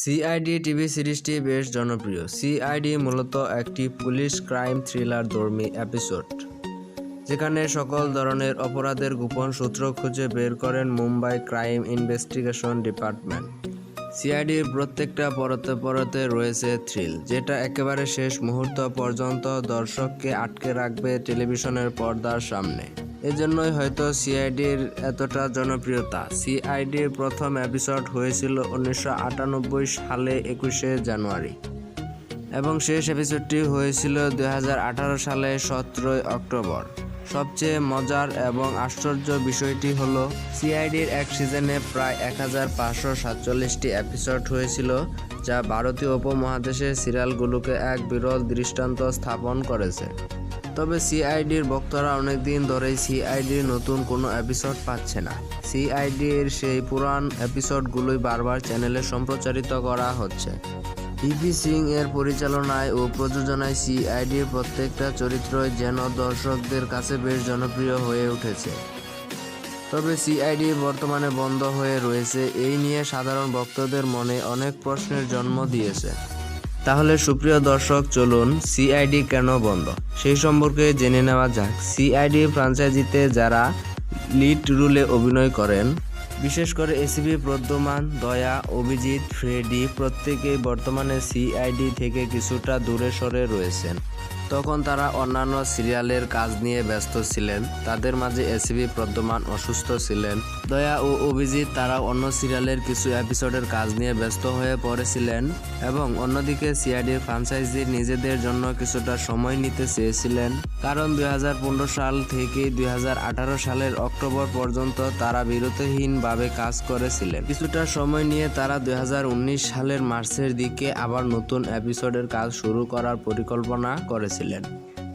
CID TV সিরিজটি বেশ জনপ্রিয়। সিআইডি মূলত একটি পুলিশ ক্রাইম থ্রিলার ধর্মী এপিসোড, যেখানে সকল ধরনের অপরাধের গোপন সূত্র খুঁজে বের করেন মুম্বাই ক্রাইম ইনভেস্টিগেশন ডিপার্টমেন্ট। সিআইডির প্রত্যেকটা পরতে পরতে রয়েছে থ্রিল, যেটা একেবারে শেষ মুহূর্ত পর্যন্ত দর্শককে আটকে রাখবে টেলিভিশনের পর্দার সামনে। এজন্যই হয়তো সিআইডির এতটা জনপ্রিয়তা। সিআইডির প্রথম এপিসোড হয়েছিল উনিশশো আটানব্বই সালে একুশে জানুয়ারি। এবং শেষ এপিসোডটি হয়েছিল দু হাজার আঠারো সালে সতেরোই অক্টোবর। সবচেয়ে মজার এবং আশ্চর্য বিষয়টি হল, সিআইডির এক সিজনে প্রায় এক হাজার পাঁচশো সাতচল্লিশটি এপিসোড হয়েছিল, যা ভারতীয় উপমহাদেশের সিরিয়ালগুলোকে এক বিরল দৃষ্টান্ত স্থাপন করেছে। তবে সিআইডির ভক্তরা অনেকদিন ধরেই সিআইডির নতুন কোনো এপিসোড পাচ্ছে না। সিআইডির সেই পুরান এপিসোডগুলোই বারবার চ্যানেলে সম্প্রচারিত করা হচ্ছে। পিপি সিং এর পরিচালনায় ও প্রযোজনায় সিআইডির প্রত্যেকটা চরিত্রই যেন দর্শকদের কাছে বেশ জনপ্রিয় হয়ে উঠেছে। তবে সিআইডি বর্তমানে বন্ধ হয়ে রয়েছে, এই নিয়ে সাধারণ ভক্তদের মনে অনেক প্রশ্নের জন্ম দিয়েছে। তাহলে সুপ্রিয় দর্শক, চলুন সিআইডি কেন বন্ধ? সেই সম্পর্কে জেনে নেওয়া যাক। সিআইডি ফ্রাঞ্চাইজিতে যারা লিড রুলে অভিনয় করেন, বিশেষ করে এসিবি, প্রদ্যমান, দয়া, অভিজিৎ, ফ্রেডি, প্রত্যেকেই বর্তমানে সিআইডি থেকে কিছুটা দূরে সরে রয়েছেন। তখন তারা অন্যান্য সিরিয়ালের কাজ নিয়ে ব্যস্ত ছিলেন, তাদের মাঝে এসিবি প্রদ্যমান অসুস্থ ছিলেন। দয়া ও অভিজিৎ তারা অন্য সিরিয়ালের কিছু এপিসোডের কাজ নিয়ে ব্যস্ত হয়ে পড়েছিলেন এবং অন্যদিকে সিআইডির ফ্রাঞ্চাইজি নিজেদের জন্য কিছুটা সময় নিতে চেয়েছিলেন। কারণ দুই হাজার পনেরো সাল থেকে দুই হাজার আঠারো সালের অক্টোবর পর্যন্ত তারা বিরতিহীনভাবে কাজ করেছিলেন। কিছুটা সময় নিয়ে তারা দুই হাজার উনিশ সালের মার্চের দিকে আবার নতুন এপিসোডের কাজ শুরু করার পরিকল্পনা করেছিলেন। করেছিলেন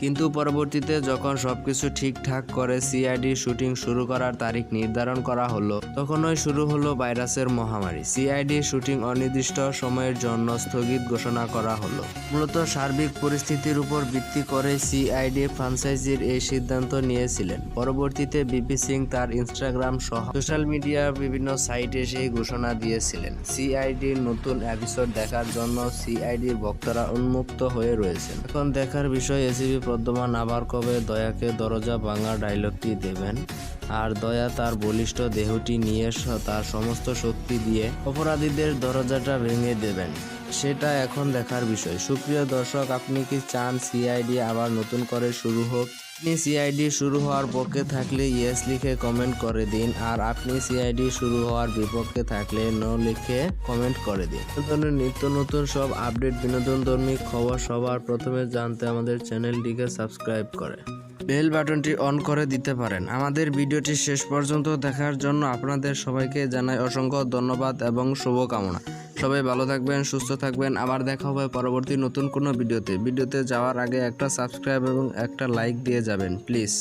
কিন্তু পরবর্তীতে যখন সবকিছু ঠিকঠাক করে সিআইডি শুটিং শুরু করার তারিখ নির্ধারণ করা হলো, তখনই শুরু হলো ভাইরাসের মহামারী। সিআইডি শুটিং অনির্দিষ্ট সময়ের জন্য স্থগিত ঘোষণা করা হলো। মূলত সার্বিক পরিস্থিতির উপর ভিত্তি করে সিআইডি ফ্রাঞ্চাইজির এই সিদ্ধান্ত নিয়েছিলেন। পরবর্তীতে বিপি সিং তার ইনস্টাগ্রাম সহ সোশ্যাল মিডিয়ার বিভিন্ন সাইটে সেই ঘোষণা দিয়েছিলেন। সিআইডির নতুন এপিসোড দেখার জন্য সিআইডির ভক্তরা উন্মুক্ত হয়ে রয়েছেন। এখন দেখার বিষয় এসিবি প্রদ্যমান আবার কবে দয়াকে দরজা ভাঙা ডায়লগটি দেবেন? আর দয়া তার বলিষ্ঠ দেহটি নিয়ে তার সমস্ত শক্তি দিয়ে অপরাধীদের দরজাটা ভেঙে দেবেন। সেটা এখন দেখার বিষয়। সুপ্রিয় দর্শক, আপনি কি চান সিআইডি আবার নতুন করে শুরু হোক? আপনি সিআইডি শুরু হওয়ার পক্ষে থাকলে ইয়েস লিখে কমেন্ট করে দিন আর আপনি সিআইডি শুরু হওয়ার বিপক্ষে থাকলে নো লিখে কমেন্ট করে দিন। ধরনের নিত্য নতুন সব আপডেট বিনোদন ধর্মী খবর সবার প্রথমে জানতে আমাদের চ্যানেলটিকে সাবস্ক্রাইব করে। বেল বাটনটি অন করে দিতে পারেন। আমাদের ভিডিওটি শেষ পর্যন্ত দেখার জন্য আপনাদের সবাইকে জানাই অসংখ্য ধন্যবাদ এবং শুভকামনা। সবাই ভালো থাকবেন, সুস্থ থাকবেন। আবার দেখা হবে পরবর্তী নতুন কোনো ভিডিওতে। ভিডিওতে যাওয়ার আগে একটা সাবস্ক্রাইব এবং একটা লাইক দিয়ে যাবেন প্লিজ